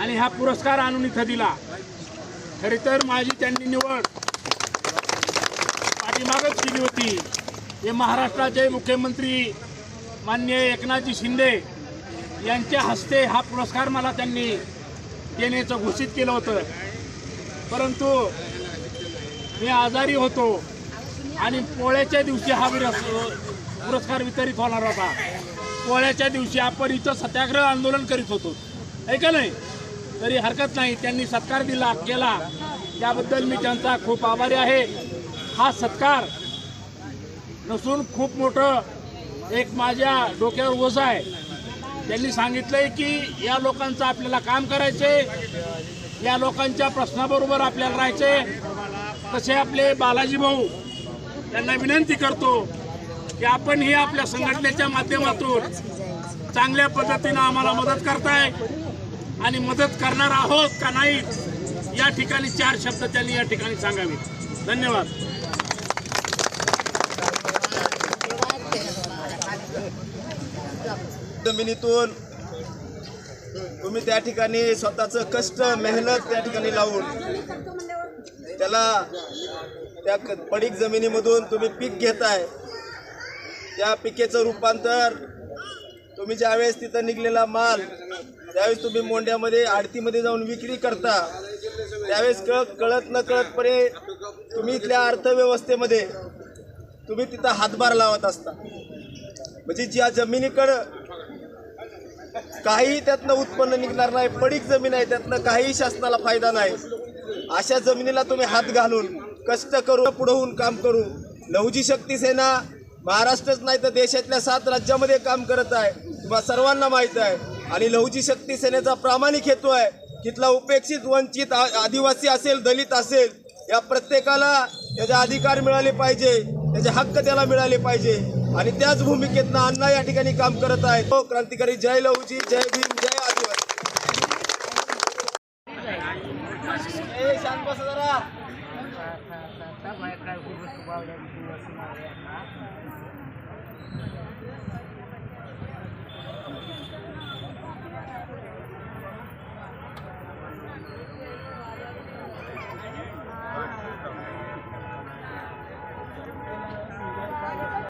आणि हा पुरस्कार आणून इथं दिला. खरे तर माझी त्यांनी निवड. पाठीमागच केली होती. हे महाराष्ट्राचे मुख्यमंत्री मान्य एकनाथजी शिंदे यांच्या हस्ते हा पुरस्कार मला त्यांनी देण्याचं घोषित केलं होतं. परंतु मी आजारी होतो आणि पोळ्याच्या दिवशी हा विरस पुरस्कार वितरित होणार होता. पोळ्याच्या दिवशी आपण इथं सत्याग्रह आंदोलन करीत होतो. आहे का नाही? तरी हरकत नाही. त्यांनी सत्कार दिला केला. त्याबद्दल मी त्यांचा खूप आभारी आहे. हा सत्कार नसून खूप मोठं एक माझ्या डोक्यावर ओझ आहे. त्यांनी सांगितलंय की या लोकांचं आपल्याला काम करायचे या लोकांच्या प्रश्नाबरोबर आपल्याला राहायचे तसे आपले बालाजी भाऊ त्यांना विनंती करतो की आपण ही आपल्या संघटनेच्या माध्यमातून चांगल्या पद्धतीनं आम्हाला मदत करताय. आणि मदत करणार आहोत का नाही या ठिकाणी चार शब्द त्यांनी या ठिकाणी सांगावे. धन्यवाद. जमिनीतून तुम्ही त्या ठिकाणी स्वतःचं कष्ट मेहनत त्या ठिकाणी लावून त्याला त्या पडीक जमिनीमधून तुम्ही पीक घेताय. त्या पिकेचं रूपांतर तुम्ही ज्यावेळेस तिथं निघलेला माल त्यावेळेस तुम्ही मोंड्यामध्ये आडतीमध्ये जाऊन विक्री करता त्यावेळेस कळत कळत न कळतपणे तुम्ही इथल्या अर्थव्यवस्थेमध्ये तुम्ही तिथं हातभार लावत असता. म्हणजे ज्या जमिनीकडं काही त्यातनं उत्पन्न निघणार नाही पडीक जमीन आहे त्यातनं काही शासनाला फायदा नाही. अशा जमिनीला तुम्ही हात घालून कष्ट करून पुढं होऊन काम करू. नवजी शक्ती सेना महाराष्ट्रच नाही तर देशातल्या सात राज्यामध्ये काम करत आहे. तुम्हाला सर्वांना माहीत आहे. आणि लहुजी शक्ती सेनेचा प्रामाणिक हेतू आहे तिथला उपेक्षित वंचित आदिवासी असेल दलित असेल या प्रत्येकाला त्याचे अधिकार मिळाले पाहिजे त्याचे हक्क त्याला मिळाले पाहिजे आणि त्याच भूमिकेतनं अण्णा या ठिकाणी काम करत आहेत हो, क्रांतिकारी जय लहुजी जय भीम जय आदिवासी ए, शांत बसा जरा.